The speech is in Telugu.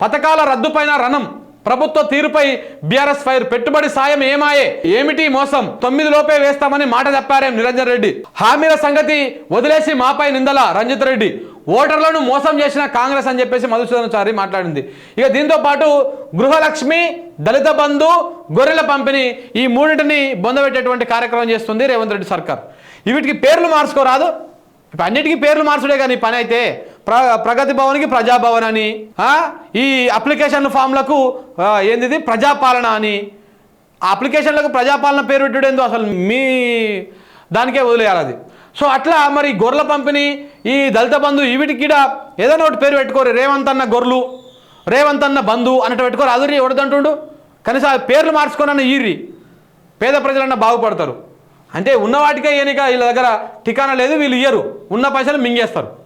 పథకాల రద్దుపైన రణం. ప్రభుత్వ తీరుపై బీఆర్ఎస్ ఫైర్ పెట్టుబడి సాయం ఏమాయే? ఏమిటి మోసం? తొమ్మిది లోపే వేస్తామని మాట చెప్పారేం నిరంజన్ రెడ్డి. హామీల సంగతి వదిలేసి మాపై నిందల రంజిత్ రెడ్డి. ఓటర్లను మోసం చేసిన కాంగ్రెస్ అని చెప్పేసి మధుసూదన్ చారి మాట్లాడింది. ఇక దీంతో పాటు గృహలక్ష్మి దళిత బంధు గొర్రెల పంపిణీ ఈ మూడింటిని బొందబెట్టేటువంటి కార్యక్రమం చేస్తుంది రేవంత్ రెడ్డి సర్కార్. వీటికి పేర్లు మార్చుకోరాదు. ఇప్పుడు అన్నిటికీ పేర్లు మార్చుడే కానీ పని అయితే. ప్ర ప్రగతి భవన్కి ప్రజాభవన్ అని ఈ అప్లికేషన్ ఫామ్లకు ఏంది ప్రజాపాలన అని. ఆ అప్లికేషన్లకు ప్రజాపాలన పేరు పెట్టుడేందో అసలు మీ దానికే వదిలేయాలి అది. సో అట్లా మరి గొర్రెల పంపిణీ ఈ దళిత బంధు వీటికి కూడా ఏదైనా ఒకటి పేరు పెట్టుకోరు. రేవంత్ అన్న గొర్రెలు రేవంత్ అన్న బంధు అన్నట్టు పెట్టుకోరు. అదురి ఎవడదంటుండు కనీసం ఆ పేర్లు మార్చుకోనన్న ఈరి పేద ప్రజలన్న బాగుపడతారు. అంటే ఉన్న వాటికే వీళ్ళ దగ్గర ఠికానా లేదు వీళ్ళు ఇయ్యరు. ఉన్న పైసలు మింగేస్తారు.